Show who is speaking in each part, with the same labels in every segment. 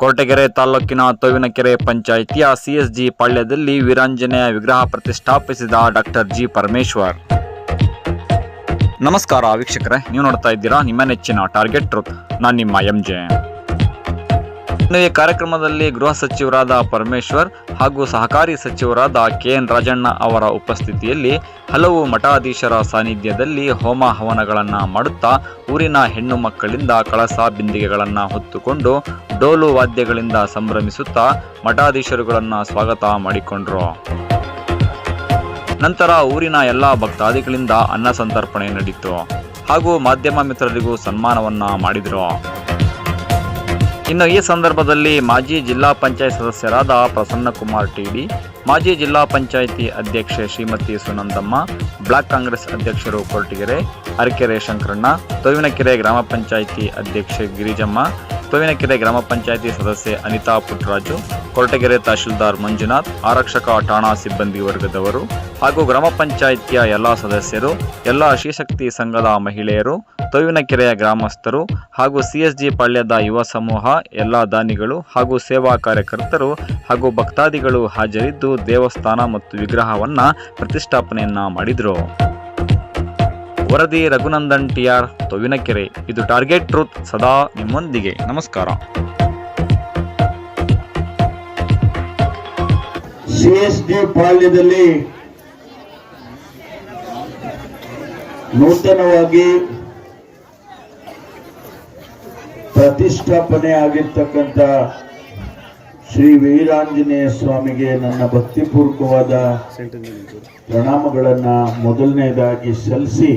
Speaker 1: ಕೊರಟಗೆರೆ ತಾಲೂಕಿನ ತೋವಿನಕೆರೆ ಪಂಚಾಯಿತಿಯ ಸಿಎಸ್ಜಿ ಪಾಳ್ಯದಲ್ಲಿ ವೀರಾಂಜನೇಯ ವಿಗ್ರಹ ಪ್ರತಿಷ್ಠಾಪಿಸಿದ ಡಾಕ್ಟರ್ ಜಿ ಪರಮೇಶ್ವರ್. ನಮಸ್ಕಾರ ವೀಕ್ಷಕರೇ, ನೀವು ನೋಡ್ತಾ ಇದ್ದೀರಾ ನಿಮ್ಮ ನೆಚ್ಚಿನ ಟಾರ್ಗೆಟ್ ಟ್ರೂತ್. ನಾನು ನಿಮ್ಮ ಎಂ ಈ ಕಾರ್ಯಕ್ರಮದಲ್ಲಿ ಗೃಹ ಸಚಿವರಾದ ಪರಮೇಶ್ವರ್ ಹಾಗೂ ಸಹಕಾರಿ ಸಚಿವರಾದ ಕೆ ಎನ್ ರಾಜಣ್ಣ ಅವರ ಉಪಸ್ಥಿತಿಯಲ್ಲಿ ಹಲವು ಮಠಾಧೀಶರ ಸಾನ್ನಿಧ್ಯದಲ್ಲಿ ಹೋಮ ಹವನಗಳನ್ನು ಮಾಡುತ್ತಾ ಊರಿನ ಹೆಣ್ಣು ಮಕ್ಕಳಿಂದ ಕಳಸ ಬಿಂದಿಗೆಗಳನ್ನು ಹೊತ್ತುಕೊಂಡು ಡೋಲು ವಾದ್ಯಗಳಿಂದ ಸಂಭ್ರಮಿಸುತ್ತಾ ಮಠಾಧೀಶರುಗಳನ್ನು ಸ್ವಾಗತ ಮಾಡಿಕೊಂಡರು. ನಂತರ ಊರಿನ ಎಲ್ಲ ಭಕ್ತಾದಿಗಳಿಂದ ಅನ್ನ ಸಂತರ್ಪಣೆ ನಡೆಯಿತು ಹಾಗೂ ಮಾಧ್ಯಮ ಮಿತ್ರರಿಗೂ ಸನ್ಮಾನವನ್ನ ಮಾಡಿದರು. ಇನ್ನು ಈ ಸಂದರ್ಭದಲ್ಲಿ ಮಾಜಿ ಜಿಲ್ಲಾ ಪಂಚಾಯತ್ ಸದಸ್ಯರಾದ ಪ್ರಸನ್ನಕುಮಾರ್ ಟಿಡಿ ಮಾಜಿ ಜಿಲ್ಲಾ ಪಂಚಾಯಿತಿ ಅಧ್ಯಕ್ಷೆ ಶ್ರೀಮತಿ ಸುನಂದಮ್ಮ, ಬ್ಲಾಕ್ ಕಾಂಗ್ರೆಸ್ ಅಧ್ಯಕ್ಷರು ಕೊರಟಗೆರೆ, ಅರಕೆರೆ ಶಂಕರಣ್ಣ ತೊವಿನಕೆರೆ ಗ್ರಾಮ ಪಂಚಾಯಿತಿ ಅಧ್ಯಕ್ಷೆ ಗಿರಿಜಮ್ಮ ತೊವಿನಕೆರೆ ಗ್ರಾಮ ಪಂಚಾಯಿತಿ ಸದಸ್ಯೆ ಅನಿತಾ ಪುಟ್ಟರಾಜು, ಕೊರಟಗೆರೆ ತಹಶೀಲ್ದಾರ್ ಮಂಜುನಾಥ್, ಆರಕ್ಷಕ ಠಾಣಾ ಸಿಬ್ಬಂದಿ ವರ್ಗದವರು ಹಾಗೂ ಗ್ರಾಮ ಪಂಚಾಯಿತಿಯ ಎಲ್ಲ ಸದಸ್ಯರು, ಎಲ್ಲ ಶ್ರೀಶಕ್ತಿ ಸಂಘದ ಮಹಿಳೆಯರು ತೊವಿನಕೆರೆಯ ಗ್ರಾಮಸ್ಥರು ಹಾಗೂ ಸಿಎಸ್ಜಿ ಪಾಳ್ಯದ ಯುವ ಸಮೂಹ, ಎಲ್ಲ ದಾನಿಗಳು ಹಾಗೂ ಸೇವಾ ಕಾರ್ಯಕರ್ತರು ಹಾಗೂ ಭಕ್ತಾದಿಗಳು ಹಾಜರಿದ್ದು ದೇವಸ್ಥಾನ ಮತ್ತು ವಿಗ್ರಹವನ್ನು ಪ್ರತಿಷ್ಠಾಪನೆಯನ್ನ ಮಾಡಿದರು. ವರದಿ ರಘುನಂದನ್ ಟಿಆರ್ ತೊವಿನಕೆರೆ. ಇದು ಟಾರ್ಗೆಟ್ ಟ್ರೂತ್ ಸದಾ ನಿಮ್ಮೊಂದಿಗೆ. ನಮಸ್ಕಾರ.
Speaker 2: ಸಿಎಸ್ಡಿ ಪಾಳ್ಯದಲ್ಲಿ ನೂತನವಾಗಿ ಪ್ರತಿಷ್ಠಾಪನೆ ಆಗಿರ್ತಕ್ಕಂಥ ಶ್ರೀ ವೀರಾಂಜನೇಯ ಸ್ವಾಮಿಗೆ ನನ್ನ ಭಕ್ತಿಪೂರ್ವಕವಾದ ಪ್ರಣಾಮಗಳನ್ನು ಮೊದಲನೇದಾಗಿ ಸಲ್ಲಿಸಿ,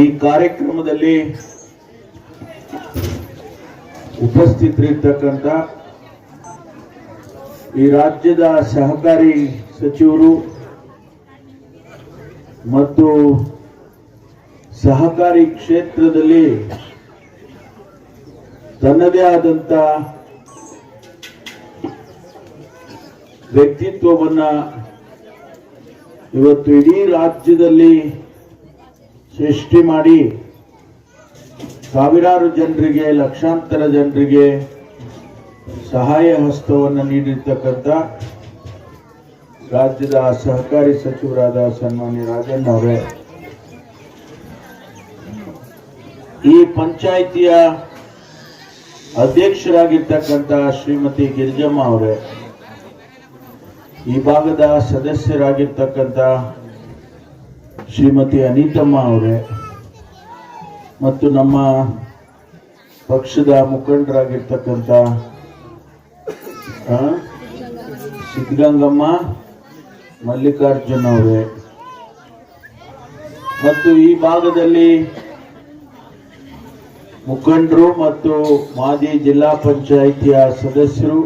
Speaker 2: ಈ ಕಾರ್ಯಕ್ರಮದಲ್ಲಿ ಉಪಸ್ಥಿತರಿರ್ತಕ್ಕಂಥ ಈ ರಾಜ್ಯದ ಸಹಕಾರಿ ಸಚಿವರು ಮತ್ತು ಸಹಕಾರಿ ಕ್ಷೇತ್ರದಲ್ಲಿ ತನ್ನದೇ ಆದಂತ ವ್ಯಕ್ತಿತ್ವವನ್ನ ಇವತ್ತು ಇಡೀ ರಾಜ್ಯದಲ್ಲಿ ಸೃಷ್ಟಿ ಮಾಡಿ ಸಾವಿರಾರು ಜನರಿಗೆ, ಲಕ್ಷಾಂತರ ಜನರಿಗೆ ಸಹಾಯ ಹಸ್ತವನ್ನು ನೀಡಿರ್ತಕ್ಕಂಥ ರಾಜ್ಯದ ಸಹಕಾರಿ ಸಚಿವರಾದ ಸನ್ಮಾನ್ಯ ರಾಜಣ್ಣ ಅವರೇ. ಈ ಪಂಚಾಯಿತಿಯ ಅಧ್ಯಕ್ಷರಾಗಿರ್ತಕ್ಕಂಥ ಶ್ರೀಮತಿ ಗಿರಿಜಮ್ಮ ಅವರೇ, ಈ ಭಾಗದ ಸದಸ್ಯರಾಗಿರ್ತಕ್ಕಂಥ ಶ್ರೀಮತಿ ಅನಿತಮ್ಮ ಅವರೇ, ಮತ್ತು ನಮ್ಮ ಪಕ್ಷದ ಮುಖಂಡರಾಗಿರ್ತಕ್ಕಂಥ ಸಿದ್ಧಗಂಗಮ್ಮ, ಮಲ್ಲಿಕಾರ್ಜುನ್ ಅವರೇ. ಮತ್ತು ಈ ಭಾಗದಲ್ಲಿ ಮುಖಂಡರು ಮತ್ತು ಮಾಜಿ ಜಿಲ್ಲಾ ಪಂಚಾಯಿತಿಯ ಸದಸ್ಯರು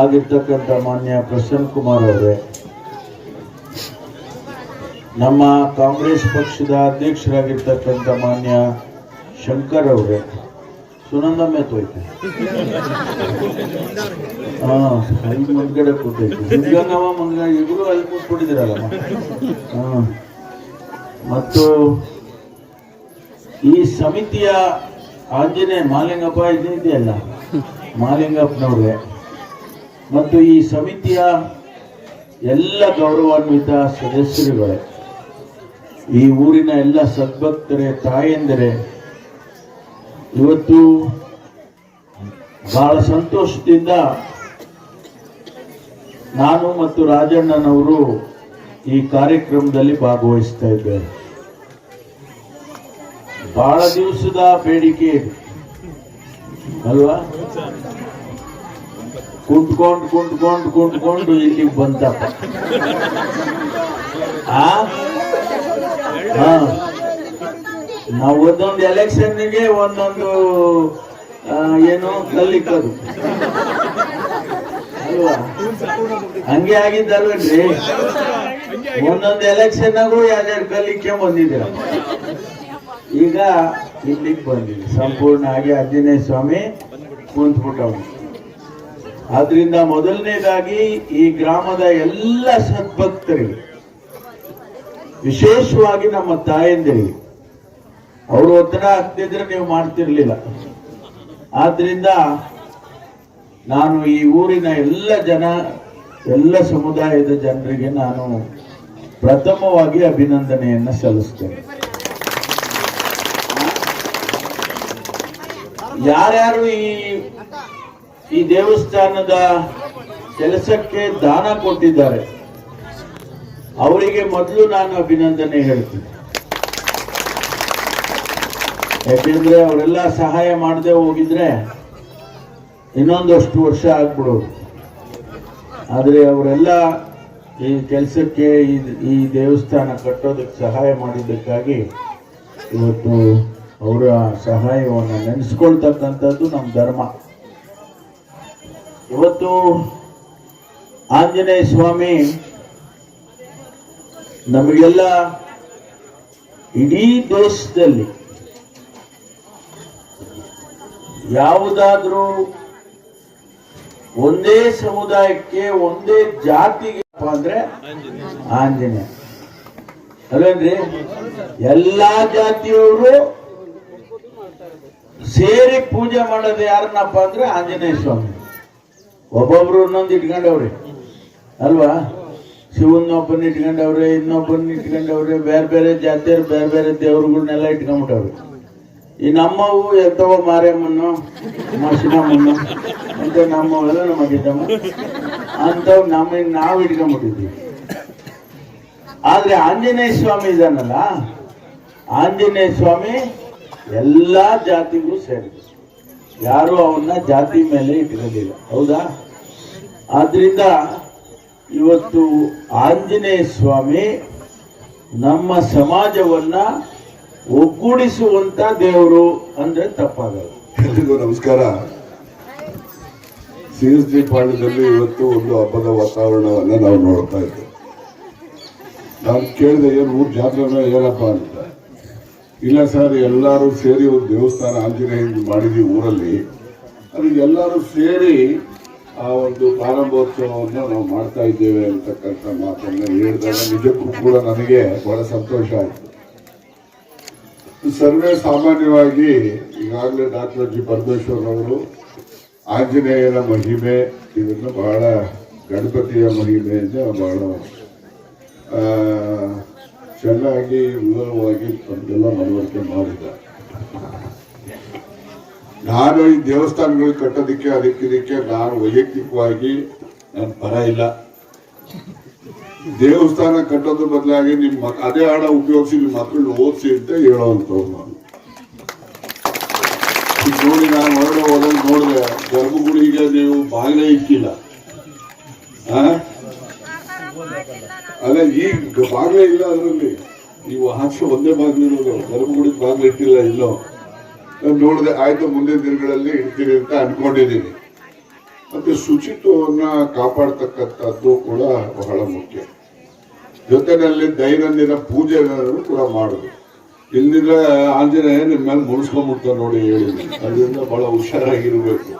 Speaker 2: ಆಗಿರ್ತಕ್ಕಂಥ ಮಾನ್ಯ ಪ್ರಸನ್ನ ಕುಮಾರ್ ಅವರೇ. ನಮ್ಮ ಕಾಂಗ್ರೆಸ್ ಪಕ್ಷದ ಅಧ್ಯಕ್ಷರಾಗಿರ್ತಕ್ಕಂಥ ಮಾನ್ಯ ಶಂಕರ್ ಅವರೇ. ಸುನಂದಮ್ಮೆ ತೋಯ್ತು. ಹಾ ಅಲ್ಲಿ ಮುಂದ್ಗಡೆ ಕೂತೈತಿ. ಸಿದ್ಧಗಂಗಮ್ಮ ಮುಂದ್ಗಡೆ ಇಬ್ರು ಅಲ್ಲಿ ಕೂತ್ಕೊಂಡಿದ್ದೀರಲ್ಲ ಮತ್ತು ಈ ಸಮಿತಿಯ ಆಂಜನೇಯ ಮಾಲಿಂಗಪ್ಪ ಇದೆಯಲ್ಲ ಮಾಲಿಂಗಪ್ಪನವ್ರಿಗೆ. ಮತ್ತು ಈ ಸಮಿತಿಯ ಎಲ್ಲ ಗೌರವಾನ್ವಿತ ಸದಸ್ಯರುಗಳೇ, ಈ ಊರಿನ ಎಲ್ಲ ಸದ್ಭಕ್ತರೇ, ತಾಯಂದರೆ, ಇವತ್ತು ಬಹಳ ಸಂತೋಷದಿಂದ ನಾನು ಮತ್ತು ರಾಜಣ್ಣನವರು ಈ ಕಾರ್ಯಕ್ರಮದಲ್ಲಿ ಭಾಗವಹಿಸ್ತಾ ಇದ್ದೇವೆ. ಬಹಳ ದಿವಸದ ಬೇಡಿಕೆ ಅಲ್ವಾ? ಕುಂಟ್ಕೊಂಡು ಕುಂಟ್ಕೊಂಡು ಕುಂಟ್ಕೊಂಡು ಇಲ್ಲಿಗೆ ಬಂತಪ್ಪ ನಾವು ಒಂದೊಂದು ಎಲೆಕ್ಷನ್ಗೆ ಒಂದೊಂದು ಏನು ಕಲ್ಲಿಕ್ಕದು ಅಲ್ವಾ? ಹಂಗೆ ಆಗಿದ್ದಲ್ವೇನ್ರಿ? ಒಂದೊಂದು ಎಲೆಕ್ಷನ್ ಆಗು ಯಾರ್ಯಾರು ಕಲ್ಲಿಕ್ಕೆ ಬಂದಿದ್ದೀರ ಈಗ ಇಲ್ಲಿಗೆ ಬಂದಿದೆ. ಸಂಪೂರ್ಣ ಆಗಿ ಆಂಜನೇಯ ಸ್ವಾಮಿ ಕುಂತ್ಬಿಟ್ಟವನು ಆದ್ರಿಂದ ಮೊದಲನೇದಾಗಿ ಈ ಗ್ರಾಮದ ಎಲ್ಲ ಸದ್ಭಕ್ತರಿಗೆ, ವಿಶೇಷವಾಗಿ ನಮ್ಮ ತಾಯಂದಿರಿಗೆ, ಅವರು ಒತ್ತಡ ಹಾಕ್ತಿದ್ರೆ ನೀವು ಮಾಡ್ತಿರ್ಲಿಲ್ಲ. ಆದ್ರಿಂದ ನಾನು ಈ ಊರಿನ ಎಲ್ಲ ಜನ, ಎಲ್ಲ ಸಮುದಾಯದ ಜನರಿಗೆ ನಾನು ಪ್ರಥಮವಾಗಿ ಅಭಿನಂದನೆಯನ್ನು ಸಲ್ಲಿಸ್ತೇನೆ. ಯಾರ್ಯಾರು ಈ ಈ ದೇವಸ್ಥಾನದ ಕೆಲಸಕ್ಕೆ ದಾನ ಕೊಟ್ಟಿದ್ದಾರೆ, ಅವರಿಗೆ ಮೊದಲು ನಾನು ಅಭಿನಂದನೆ ಹೇಳ್ತೀನಿ. ಯಾಕೆಂದ್ರೆ ಅವರೆಲ್ಲ ಸಹಾಯ ಮಾಡದೆ ಹೋಗಿದ್ರೆ ಇನ್ನೊಂದಷ್ಟು ವರ್ಷ ಆಗ್ಬಿಡೋದು. ಆದರೆ ಅವರೆಲ್ಲ ಈ ಕೆಲಸಕ್ಕೆ ಈ ಈ ದೇವಸ್ಥಾನ ಕಟ್ಟೋದಕ್ಕೆ ಸಹಾಯ ಮಾಡಿದ್ದಕ್ಕಾಗಿ ಇವತ್ತು ಅವರ ಸಹಾಯವನ್ನು ನೆನೆಸ್ಕೊಳ್ತಕ್ಕಂಥದ್ದು ನಮ್ಮ ಧರ್ಮ. ಇವತ್ತು ಆಂಜನೇಯ ಸ್ವಾಮಿ ನಮಗೆಲ್ಲ ಇಡೀ ದೇಶದಲ್ಲಿ ಯಾವುದಾದ್ರೂ ಒಂದೇ ಸಮುದಾಯಕ್ಕೆ ಒಂದೇ ಜಾತಿಗೆ ಅಂದ್ರೆ ಆಂಜನೇಯ. ಅಲ್ಲೇನ್ರಿ ಎಲ್ಲಾ ಜಾತಿಯವರು ಸೇರಿ ಪೂಜೆ ಮಾಡೋದು ಯಾರನ್ನಪ್ಪ ಅಂದ್ರೆ ಆಂಜನೇಯ ಸ್ವಾಮಿ. ಒಬ್ಬೊಬ್ರು ಒಂದೊಂದು ಇಟ್ಕೊಂಡವ್ರಿ. ಅಲ್ವಾ? ಶಿವನೊಬ್ಬನ ಇಟ್ಕೊಂಡವ್ರೆ ಇನ್ನೊಬ್ಬನ ಇಟ್ಕೊಂಡವ್ರೆ, ಬೇರೆ ಬೇರೆ ಜಾತಿಯವ್ರು, ಬೇರೆ ಬೇರೆ ದೇವ್ರುಗಳನ್ನೆಲ್ಲ ಇಟ್ಕೊಂಡ್ಬಿಟ್ಟವ್ರೆ. ಈ ನಮ್ಮವು ಎಂತವ ಮಾರೇಮನ್ನು ಮಸಿನಮ್ಮನ್ನು ಅಂತ ನಮ್ಮವೆಲ್ಲ ನಮಗಿದ್ದಮ್ಮ. ಅಂತವ್ ನಮ್ಮ ನಾವು ಇಟ್ಕೊಂಡ್ಬಿಟ್ಟಿದ್ವಿ ಆದ್ರೆ ಆಂಜನೇಯ ಸ್ವಾಮಿ ಇದಾನಲ್ಲ ಆಂಜನೇಯ ಸ್ವಾಮಿ ಎಲ್ಲಾ ಜಾತಿಗೂ ಸೇರಿದೆ ಯಾರು ಅವನ್ನ ಜಾತಿ ಮೇಲೆ ಇಟ್ಕೊಂಡಿಲ್ಲ ಹೌದಾ? ಆದ್ರಿಂದ ಇವತ್ತು ಆಂಜನೇಯ ಸ್ವಾಮಿ ನಮ್ಮ ಸಮಾಜವನ್ನ ಒಗ್ಗೂಡಿಸುವಂತ ದೇವರು ಅಂದ್ರೆ ತಪ್ಪಾಗಲ್ಲ.
Speaker 3: ಎಲ್ರಿಗೂ ನಮಸ್ಕಾರ. ಸಿ ಎಸ್ ಇವತ್ತು ಒಂದು ಹಬ್ಬದ ವಾತಾವರಣವನ್ನ ನಾವು ನೋಡ್ತಾ ಇದ್ದೇವೆ. ನಾನು ಕೇಳಿದೆ, ಏನು ಮೂರು ಜಾತ್ರೆ ಏನಪ್ಪ ಅಂತ. ಇಲ್ಲ ಸರ್, ಎಲ್ಲರೂ ಸೇರಿ ಒಂದು ದೇವಸ್ಥಾನ ಆಂಜನೇಯ ಮಾಡಿದ್ವಿ ಊರಲ್ಲಿ. ಅದು ಎಲ್ಲರೂ ಸೇರಿ ಆ ಒಂದು ಪ್ರಾರಂಭೋತ್ಸವವನ್ನು ನಾವು ಮಾಡ್ತಾ ಇದ್ದೇವೆ ಅಂತಕ್ಕಂಥ ಮಾತನ್ನು ಹೇಳಿದಾಗ ನಿಜಕ್ಕೂ ಕೂಡ ನನಗೆ ಬಹಳ ಸಂತೋಷ ಆಯಿತು. ಸರ್ವೇ ಸಾಮಾನ್ಯವಾಗಿ ಈಗಾಗಲೇ ಡಾಕ್ಟರ್ ಜಿ ಪರಮೇಶ್ವರ್ ಅವರು ಆಂಜನೇಯನ ಮಹಿಮೆ, ಇದನ್ನು ಬಹಳ ಗಣಪತಿಯ ಮಹಿಮೆಯಿಂದ ಬಹಳ ಚೆನ್ನಾಗಿ ವಿವರವಾಗಿ ಅದನ್ನೆಲ್ಲ ಮನವರಿಕೆ ಮಾಡಿದ್ದಾರೆ ನಾನು ಈ ದೇವಸ್ಥಾನಗಳು ಕಟ್ಟೋದಕ್ಕೆ, ಅದಕ್ಕೆ ಇದಕ್ಕೆ ನಾನು ವೈಯಕ್ತಿಕವಾಗಿ ನನ್ನ ಪರ ಇಲ್ಲ. ದೇವಸ್ಥಾನ ಕಟ್ಟೋದ್ರ ಬದಲಾಗಿ ನಿಮ್ಮ ಅದೇ ಹಣ ಉಪಯೋಗಿಸಿ ನಿಮ್ಮ ಮಕ್ಕಳು ಓದಿಸಿ ಅಂತ ಹೇಳೋವಂಥವ್ರು ನಾನು. ನೋಡಿ ನಾನು ಹೊರಗಡೆ ಹೋದಾಗ ನೋಡಿದೆ, ಗರ್ಭಗುಡಿಗೆ ನೀವು ಬಾಗಿಲೇ ಇಕ್ಕಿಲ್ಲ. ಆ? ಅಲ್ಲ ಈಗ ಬಾಗಿಲೇ ಇಲ್ಲ ಅದರಲ್ಲಿ ನೀವು ಹಾಸ್ಯ ಒಂದೇ ಬಾಗಿಲಿರೋದು ಧರ್ಮಗುಡಿ ಬಾಗಿಲು ಇಟ್ಟಿಲ್ಲ ಇಲ್ಲೋ? ನಾನು ನೋಡಿದೆ, ಆಯ್ತು, ಮುಂದಿನ ದಿನಗಳಲ್ಲಿ ಇಡ್ತೀನಿ ಅಂತ ಅನ್ಕೊಂಡಿದ್ದೀನಿ. ಮತ್ತೆ ಶುಚಿತ್ವವನ್ನ ಕಾಪಾಡ್ತಕ್ಕಂಥದ್ದು ಕೂಡ ಬಹಳ ಮುಖ್ಯ. ಜೊತೆನಲ್ಲಿ ದೈನಂದಿನ ಪೂಜೆಗಳನ್ನು ಕೂಡ ಮಾಡುದು. ಇಲ್ಲಿಂದ ಆಂಜನೇಯ ನಿಮ್ಮ ಮೇಲೆ ಮುಗಿಸ್ಕೊಂಡ್ಬಿಡ್ತ ನೋಡಿ ಹೇಳಿ. ಅದರಿಂದ ಬಹಳ ಹುಷಾರಾಗಿರ್ಬೇಕು.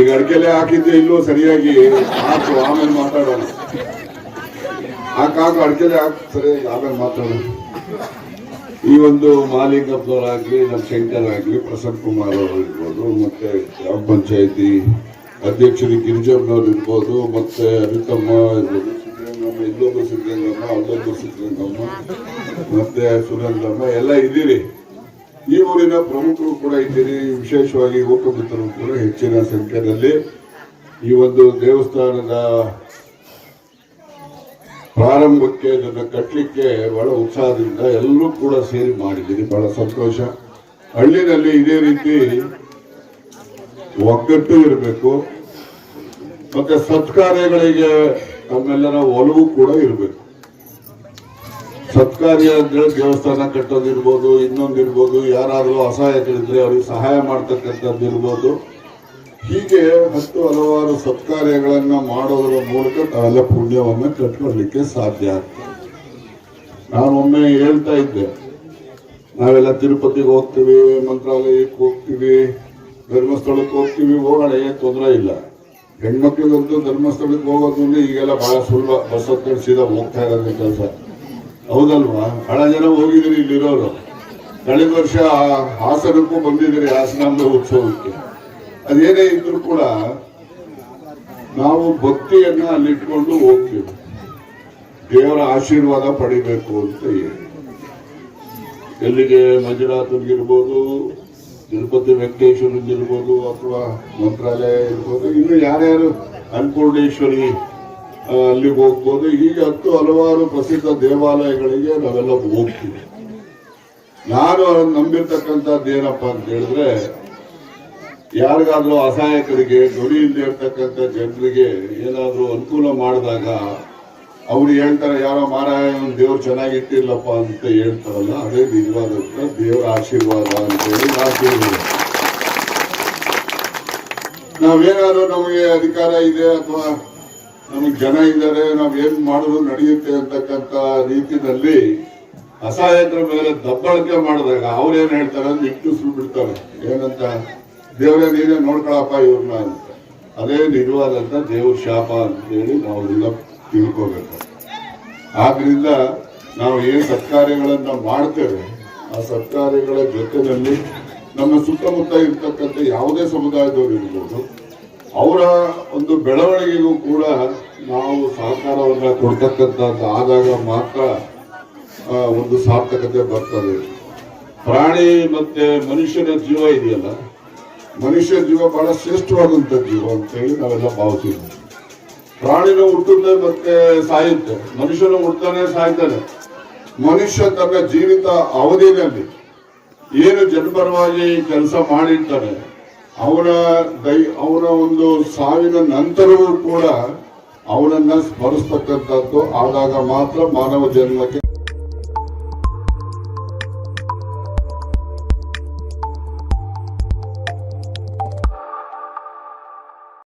Speaker 3: ಈಗ ಅಡಿಕೆಲೆ ಹಾಕಿದ್ದೆ ಇಲ್ಲೋ ಸರಿಯಾಗಿ ಹಾಕು, ಆಮೇಲೆ ಮಾತಾಡೋಣ. ಹಾಕಾಕು ಅಡಿಕೆಲೆ ಹಾಕು, ಸರಿಯಾಗಿ, ಆಮೇಲೆ ಮಾತಾಡೋಣ. ಈ ಒಂದು ಮಾಲಿಂಗಪ್ಪನವರಾಗ್ಲಿ, ನಮ್ಮ ಶಂಕರ್ ಆಗಲಿ ಪ್ರಸನ್ನ ಕುಮಾರ್ ಅವರು ಇರ್ಬೋದು ಮತ್ತೆ ಗ್ರಾಮ ಪಂಚಾಯತಿ ಅಧ್ಯಕ್ಷರು ಗಿರಿಜಮ್ಮನವ್ರು ಇರ್ಬೋದು, ಮತ್ತೆ ಅನಿತಮ್ಮ ಇರ್ಬೋದು ಸಿದ್ದರಂಗಮ್ಮ ಇಲ್ಲೊಬ್ಬರು ಸಿದ್ದರಂಗಮ್ಮ ಅಲ್ಲೊಬ್ಬರು ಸಿದ್ದರಂಗಮ್ಮ ಮತ್ತೆ ಸುರೇಂದ್ರಮ್ಮ, ಎಲ್ಲ ಇದ್ದೀರಿ. ಈ ಊರಿನ ಪ್ರಮುಖರು ಕೂಡ ಇದ್ದೀರಿ. ವಿಶೇಷವಾಗಿ ಯುವಕ ಕೂಡ ಹೆಚ್ಚಿನ ಸಂಖ್ಯೆಯಲ್ಲಿ. ಈ ಒಂದು ದೇವಸ್ಥಾನದ ಪ್ರಾರಂಭಕ್ಕೆ ಇದನ್ನು ಕಟ್ಟಲಿಕ್ಕೆ ಬಹಳ ಉತ್ಸಾಹದಿಂದ ಎಲ್ಲರೂ ಕೂಡ ಸೇರಿ ಮಾಡಿದ್ದೀರಿ. ಬಹಳ ಸಂತೋಷ. ಹಳ್ಳಿನಲ್ಲಿ ಇದೇ ರೀತಿ ಒಗ್ಗಟ್ಟು ಇರಬೇಕು. ಮತ್ತೆ ಸತ್ಕಾರ್ಯಗಳಿಗೆ ನಮ್ಮೆಲ್ಲರ ಒಲವು ಕೂಡ ಇರಬೇಕು. ಸತ್ಕಾರ್ಯ ಅಂದ್ರೆ ದೇವಸ್ಥಾನ ಕಟ್ಟೋದಿರ್ಬೋದು ಇನ್ನೊಂದಿರ್ಬೋದು ಯಾರಾದರೂ ಅಸಹಾಯಕರಿದ್ರೆ ಅವ್ರಿಗೆ ಸಹಾಯ ಮಾಡ್ತಕ್ಕಂಥದ್ದು ಇರ್ಬೋದು. ಹೀಗೆ ಹತ್ತು ಹಲವಾರು ಸತ್ಕಾರ್ಯಗಳನ್ನು ಮಾಡೋದ್ರ ಮೂಲಕ ತಾವೆಲ್ಲ ಪುಣ್ಯವನ್ನು ಕಟ್ಕೊಳ್ಲಿಕ್ಕೆ ಸಾಧ್ಯ ಆಗ್ತದೆ. ನಾನು ಒಮ್ಮೆ ಹೇಳ್ತಾ ಇದ್ದೆ, ನಾವೆಲ್ಲ ತಿರುಪತಿಗೆ ಹೋಗ್ತೀವಿ, ಮಂತ್ರಾಲಯಕ್ಕೆ ಹೋಗ್ತೀವಿ, ಧರ್ಮಸ್ಥಳಕ್ಕೆ ಹೋಗ್ತೀವಿ, ಹೋಗೋಣ, ಏನು ತೊಂದರೆ ಇಲ್ಲ. ಹೆಣ್ಮಕ್ಳಿಗಂತೂ ಧರ್ಮಸ್ಥಳಕ್ಕೆ ಹೋಗೋದು ಈಗೆಲ್ಲ ಬಹಳ ಸುಲಭ, ಬಸ್ ಹತ್ತಿರ ಸೀದಾ ಹೋಗ್ತಾ ಇರೋದು ಕೆಲಸ ಹೌದಲ್ವಾ? ಬಹಳ ಜನ ಹೋಗಿದ್ರಿ ಇಲ್ಲಿರೋರು. ಕಳೆದ ವರ್ಷ ಹಾಸನಕ್ಕೂ ಬಂದಿದ್ದೀರಿ ಹಾಸನಾಂಬ ಉತ್ಸವಕ್ಕೆ. ಅದೇನೇ ಇದ್ರು ಕೂಡ ನಾವು ಭಕ್ತಿಯನ್ನ ಅಲ್ಲಿಟ್ಕೊಂಡು ಹೋಗ್ತೀವಿ. ದೇವರ ಆಶೀರ್ವಾದ ಪಡಿಬೇಕು ಅಂತ ಹೇಳಿ. ಎಲ್ಲಿಗೆ ಮಂಜುನಾಥನ್ಗಿರ್ಬೋದು ತಿರುಪತಿ ವೆಂಕಟೇಶ್ವರನ್ಗಿರ್ಬೋದು ಅಥವಾ ಮಂತ್ರಾಲಯ ಇರ್ಬೋದು ಇನ್ನು ಯಾರ್ಯಾರು ಅನ್ನಪೂರ್ಣೇಶ್ವರಿ ಆ, ಅಲ್ಲಿಗೆ ಹೋಗ್ಬೋದು. ಹೀಗೆ ಹತ್ತು ಹಲವಾರು ಪ್ರಸಿದ್ಧ ದೇವಾಲಯಗಳಿಗೆ ನಾವೆಲ್ಲ ಹೋಗ್ತೀವಿ. ನಾನು ನಂಬಿರ್ತಕ್ಕಂಥದ್ದು ಏನಪ್ಪಾ ಅಂತ ಹೇಳಿದ್ರೆ, ಯಾರಿಗಾದ್ರೂ ಅಸಹಾಯಕರಿಗೆ ಇಲ್ಲದೆ ಇರ್ತಕ್ಕಂಥ ಜನರಿಗೆ ಏನಾದರೂ ಅನುಕೂಲ ಮಾಡಿದಾಗ, ಅವ್ರು ಹೇಳ್ತಾರೆ, ಯಾರೋ ಮಾರಾಯ ಇವ್ನು ದೇವ್ರು ಚೆನ್ನಾಗಿಟ್ಟಿಲ್ಲಪ್ಪ ಅಂತ ಹೇಳ್ತಾರಲ್ಲ, ಅದೇ ನಿಜವಾದ ದೇವರ ಆಶೀರ್ವಾದ ಅಂತ ಹೇಳಿ ಕೇಳಿದ್ವಿ ನಾವೇನಾದ್ರೂ ನಮಗೆ ಅಧಿಕಾರ ಇದೆ ಅಥವಾ ನಮಗೆ ಜನ ಇದ್ದಾರೆ, ನಾವ್ ಏನ್ ಮಾಡಿದ್ರು ನಡೆಯುತ್ತೆ ಅಂತಕ್ಕಂತ ರೀತಿಯಲ್ಲಿ ಅಸಹಾಯಕರ ಮೇಲೆ ದಬ್ಬಳಕೆ ಮಾಡಿದಾಗ ಅವ್ರೇನ್ ಹೇಳ್ತಾರೆ ಅಂದ್ರೆ ಇಟ್ಟು ಬಿಡ್ತಾರೆ. ಏನಂತ? ದೇವರೇ, ನೀನೇ ನೋಡ್ಕೊಳಪ್ಪ ಇವ್ರನ್ನ ಅಂತ. ಅದೇ ನಿಜವಾದಂತ ದೇವ್ರ ಶಾಪ ಅಂತ ಹೇಳಿ ನಾವೆಲ್ಲ ತಿಳ್ಕೋಬೇಕು. ಆದ್ರಿಂದ ನಾವು ಏನ್ ಸತ್ಕಾರ್ಯಗಳನ್ನ ಮಾಡ್ತೇವೆ, ಆ ಸತ್ಕಾರ್ಯಗಳ ಜೊತೆಯಲ್ಲಿ ನಮ್ಮ ಸುತ್ತಮುತ್ತ ಇರ್ತಕ್ಕಂಥ ಯಾವುದೇ ಸಮುದಾಯದವರು ಇರ್ಬೋದು ಅವರ ಒಂದು ಬೆಳವಣಿಗೆಗೂ ಕೂಡ ನಾವು ಸಹಕಾರವನ್ನು ಕೊಡ್ತಕ್ಕಂಥದ್ದು ಆದಾಗ ಮಾತ್ರ ಒಂದು ಸಾರ್ಥಕತೆ ಬರ್ತದೆ. ಪ್ರಾಣಿ ಮತ್ತೆ ಮನುಷ್ಯನ ಜೀವ ಇದೆಯಲ್ಲ? ಮನುಷ್ಯ ಜೀವ ಬಹಳ ಶ್ರೇಷ್ಠವಾದಂಥ ಜೀವ ಅಂತ ಹೇಳಿ ನಾವೆಲ್ಲ ಭಾವಿಸಿದ್ವಿ. ಪ್ರಾಣಿನ ಹುಟ್ಟುತ್ತೆ ಮತ್ತೆ ಸಾಯುತ್ತೆ, ಮನುಷ್ಯನ ಹುಡ್ತಾನೆ ಸಾಯ್ತಾನೆ. ಮನುಷ್ಯ ತನ್ನ ಜೀವಿತ ಅವಧಿನಲ್ಲಿ ಏನು ಜನಪರವಾಗಿ ಕೆಲಸ ಮಾಡಿರ್ತಾನೆ ಅವನ ದೈ ಅವರ ಒಂದು ಸಾವಿನ ನಂತರವೂ ಕೂಡ ಅವನನ್ನ ಸ್ಮರಿಸ್ತಕ್ಕಂಥದ್ದು. ಆದಾಗ ಮಾತ್ರ ಮಾನವ ಜನ್ಮಕ್ಕೆ